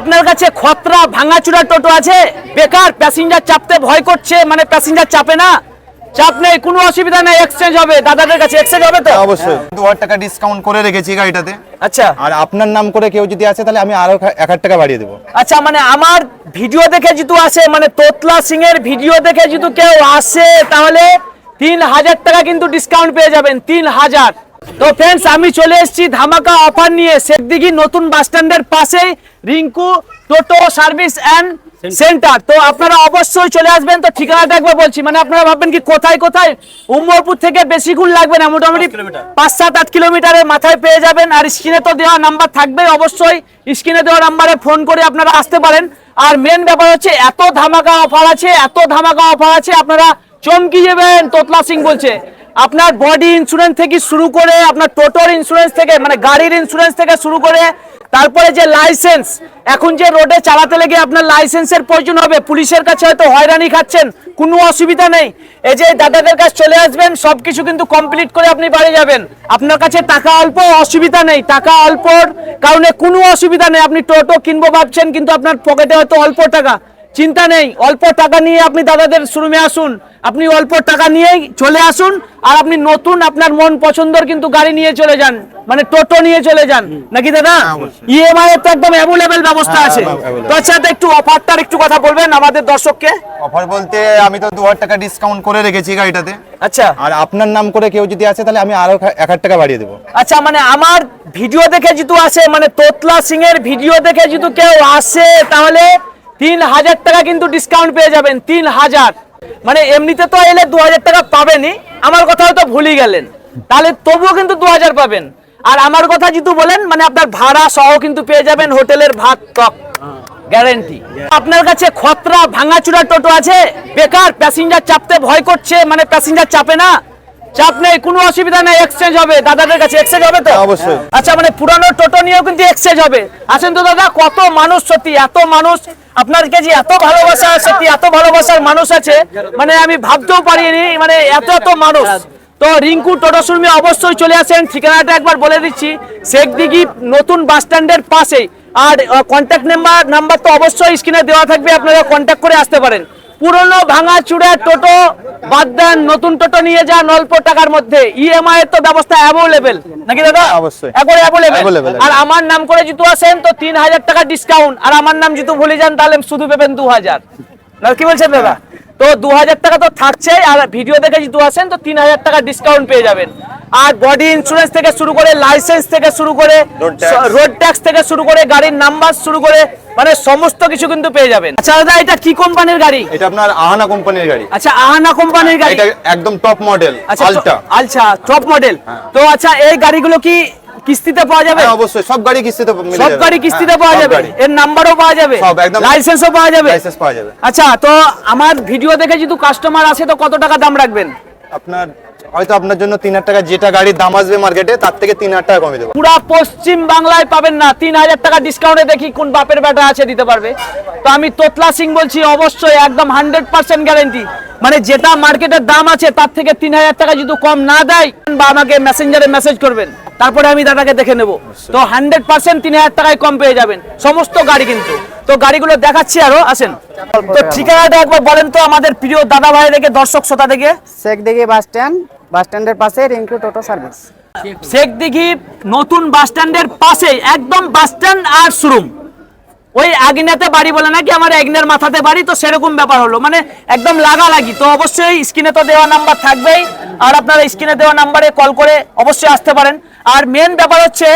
আপনার কাছে খতরা ভাঙাচুরা টোটো আছে? বেকার প্যাসেঞ্জার চাপতে ভয় করছে মানে প্যাসেঞ্জার চাপে না? চাপ নেই কোনো অসুবিধা নেই এক্সচেঞ্জ হবে দাদাদের কাছে এক্সচেঞ্জ হবে তো? অবশ্যই। দু হাজার টাকা ডিসকাউন্ট করে রেখেছি গাড়িটাতে। আচ্ছা। আর আপনার নাম করে কেউ যদি আসে তাহলে আমি আরও এক হাজার টাকা বাড়িয়ে দেবো। আচ্ছা মানে আমার ভিডিও দেখে যদি আসে মানে তোতলা সিং এর ভিডিও দেখে যদি কেউ আসে তাহলে তিন হাজার টাকা কিন্তু ডিসকাউন্ট পেয়ে যাবেন তিন হাজার। তো ফ্রেন্ডস আমি চলে এসেছি ধামাকা অফার নিয়ে। শেখদিঘি নতুন বাস স্ট্যান্ডের পাশেই Rinku Toto service and centre তো আপনারা অবশ্যই চলে আসবেন। তো ঠিকানাটা একবার বলছি। মানে আপনারা ভাববেন কি কোথায় কোথায়? উমরপুর থেকে বেশিক্ষণ লাগবে না মোটামুটি পাঁচ সাত আট কিলোমিটারের মাথায় পেয়ে যাবেন। আর স্ক্রিনে তো দেওয়া নাম্বার থাকবে অবশ্যই। স্ক্রিনে দেওয়া নাম্বারে ফোন করে আপনারা আসতে পারেন। আর মেন ব্যাপার হচ্ছে এত ধামাকা অফার আছে এত ধামাকা অফার আছে আপনারা চমকি যাবেন তোতলা সিং বলছে। আপনার বডি ইন্স্যুরেন্স থেকে শুরু করে, আপনার টোটোর ইন্স্যুরেন্স থেকে মানে গাড়ির ইন্স্যুরেন্স থেকে শুরু করে, তারপরে যে লাইসেন্স এখন যে রোডে চালাতে লেগে আপনার লাইসেন্সের প্রয়োজন হবে, পুলিশের কাছে হয়তো হয়রানি খাচ্ছেন, কোনো অসুবিধা নেই। এই যে দাদাদের কাছে চলে আসবেন সব কিছু কিন্তু কমপ্লিট করে আপনি বাড়ি যাবেন। আপনার কাছে টাকা অল্প অসুবিধা নেই, টাকা অল্পর কারণে কোনো অসুবিধা নেই, আপনি টোটো কিনবো ভাবছেন, কিন্তু আপনার পকেটে হয়তো অল্প টাকা। চিন্তা নেই অল্প টাকা নিয়ে আপনি দাদাদের শোরুমে আসুন। আপনি অল্প টাকা নিয়েই চলে আসুন আর আপনি নতুন আপনার মন পছন্দর কিন্তু গাড়ি নিয়ে চলে যান মানে টোটো নিয়ে চলে যান। নাকি দাদা? ইএমআই এর তো একদম অ্যাভেলেবেল ব্যবস্থা আছে। হ্যাঁ, তো আচ্ছা একটু অফারটার একটু কথা বলবেন আমাদের দর্শককে। অফার বলতে আমি তো দু হাজার টাকা ডিসকাউন্ট করে রেখেছি গাড়িটাতে। আচ্ছা। আর আপনার নাম করে কেউ যদি আসে তাহলে আমি আরও এক হাজার টাকা বাড়িয়ে দেবো। আচ্ছা মানে আমার ভিডিও দেখে যদি আসে মানে তোতলা সিং এর ভিডিও দেখে যদি কেউ আসে তাহলে তিন হাজার টাকা কিন্তু ডিসকাউন্ট পেয়ে যাবেন, তিন হাজার। মানে এমনিতে তো এলে দু হাজার টাকা পাবেনই, আমার কথা হয়তো ভুলে গেলেন। তাহলে তবুও কিন্তু দু হাজার পাবেন। আর আমার কথা যদি বলেন মানে আপনার ভাড়া সহ কিন্তু পেয়ে যাবেন হোটেলের ভাত, টক। গ্যারেন্টি। আপনার কাছে খতরা ভাঙাচুরা টোটো আছে? বেকার প্যাসেঞ্জার চাপতে ভয় করছে মানে প্যাসেঞ্জার চাপে না? চাপ নেই কোনো অসুবিধা নেই এক্সচেঞ্জ হবে দাদাদের কাছে এক্সচেঞ্জ হবে তো? অবশ্যই। আচ্ছা মানে পুরানো টোটো নিয়েও কিন্তু এক্সচেঞ্জ হবে। আসেন তো দাদা কত মানুষ সত্যি এত মানুষ আপনার কাছে এত ভালোবাসা সত্যি এত ভালোবাসার মানুষ আছে মানে আমি ভাবতেও পারিনি মানে এত এত মানুষ। তো রিঙ্কু টোটো শোরুমে অবশ্যই চলে আসেন ঠিকানাটা একবার বলে দিচ্ছি শেখদিঘি নতুন বাস স্ট্যান্ডের পাশেই। আর কন্ট্যাক্ট নাম্বার নাম্বার তো অবশ্যই স্ক্রিনে দেওয়া থাকবে আপনারা কন্ট্যাক্ট করে আসতে পারেন। পুরনো ভাঙা চূড়া টোটো বাদ দেন নতুন টোটো নিয়ে যান অল্প টাকার মধ্যে। ইএমআই এর তো ব্যবস্থা অ্যাভেলেবেল নাকি দাদা? অবশ্যই। একবারে অ্যাভেলেবেল আর আমার নাম করে জিতু আসেন তো তিন হাজার টাকা ডিসকাউন্ট আর আমার নাম যদি ভুলে যান তাহলে শুধু পেবেন দু হাজার। না কি বলছেন দাদা? তো দু হাজার টাকা তো থাকছেই আর ভিডিও দেখে জিতু আসেন তো তিন হাজার টাকা ডিসকাউন্ট পেয়ে যাবেন। আর বডি ইন্স্যুরেন্স থেকে শুরু করে লাইসেন্স থেকে শুরু করে রোড ট্যাক্স থেকে শুরু করে গাড়ির নাম্বার শুরু করে মানে সমস্ত কিছু কিন্তু পেয়ে যাবেন। আচ্ছা দাদা এটা কি কোম্পানির গাড়ি? এটা আপনার আহানা কোম্পানির গাড়ি। আচ্ছা আহানা কোম্পানির গাড়ি? এটা একদম টপ মডেল আচ্ছা আলটা আচ্ছা টপ মডেল তো আচ্ছা এই গাড়িগুলো কি কিস্তিতে পাওয়া যাবে? হ্যাঁ অবশ্যই সব গাড়ি কিস্তিতে মিলে সব গাড়ি কিস্তিতে হ্যাঁ, পাওয়া যাবে? এর নাম্বারও পাওয়া যাবে? সব একদম। লাইসেন্সও পাওয়া যাবে? লাইসেন্স পাওয়া যাবে। আচ্ছা তো আমার ভিডিও দেখে যদি কাস্টমার আসে তো কত টাকা দাম রাখবেন? আপনার হয়তো আপনার জন্য তিন হাজার টাকা যেটা গাড়ির দাম আসবে মার্কেটে তার থেকে তিন হাজার টাকা কমে দেবো। পুরো পশ্চিম বাংলায় পাবেন না। তিন হাজার টাকা ডিসকাউন্টে দেখি কোন বাপের বেটা আছে দিতে পারবে। তো আমি তোতলা সিং বলছি, অবশ্যই একদম হান্ড্রেড পার্সেন্ট গ্যারেন্টি মানে যেটা মার্কেটের দাম আছে, তার থেকে তিন হাজার টাকা যদি কম না দেয়, বা আমাকে মেসেঞ্জারে মেসেজ করবেন। তারপরে আমি দাদাকে দেখে নেব। তো হান্ড্রেড পার্সেন্ট তিন হাজার টাকায় কম পেয়ে যাবেন। সমস্ত গাড়ি কিন্তু। তো গাড়িগুলো দেখাচ্ছি আরও আসেন। তো ঠিকানাটা একবার বলেন তো আমাদের প্রিয় দাদা ভাই দেখে দর্শক শ্রোতা দেখে। শেখদিঘি বাস স্ট্যান্ড বাস স্ট্যান্ডের পাশে রিঙ্কু টোটো সার্ভিস। শেখ দিঘি নতুন বাস স্ট্যান্ডের পাশে একদম বাস স্ট্যান্ড আর শোরুম। ওই আগিনাতে বাড়ি বলে নাকি আমার একনের মাথাতে বাড়ি? তো সেরকম ব্যাপার হলো। মানে একদম লাগালাগি। তো অবশ্যই স্ক্রিনে তো দেওয়া নাম্বার থাকবেই। আর আপনারা স্ক্রিনে দেওয়া নাম্বারে কল করে অবশ্যই আসতে পারেন। আর মেন ব্যাপার হচ্ছে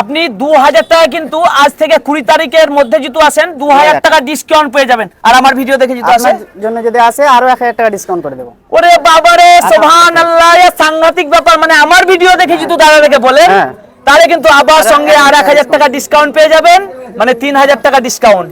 আপনি দু হাজার টাকা কিন্তু আজ থেকে কুড়ি তারিখের মধ্যে যদি আসেন দু হাজার টাকা ডিসকাউন্ট পেয়ে যাবেন। আর আমার ভিডিও দেখে যদি আসেন জন্য যদি আসে আরও এক হাজার টাকা ডিসকাউন্ট করে দেবো। ওরে বাবারে সোভান আল্লাহ সাংঘাতিক ব্যাপার। মানে আমার ভিডিও দেখে যেহেতু দাদা দেখে বলেন হ্যাঁ। তাহলে কিন্তু আবার সঙ্গে আর এক হাজার টাকা ডিসকাউন্ট পেয়ে যাবেন। মানে তিন হাজার টাকা ডিসকাউন্ট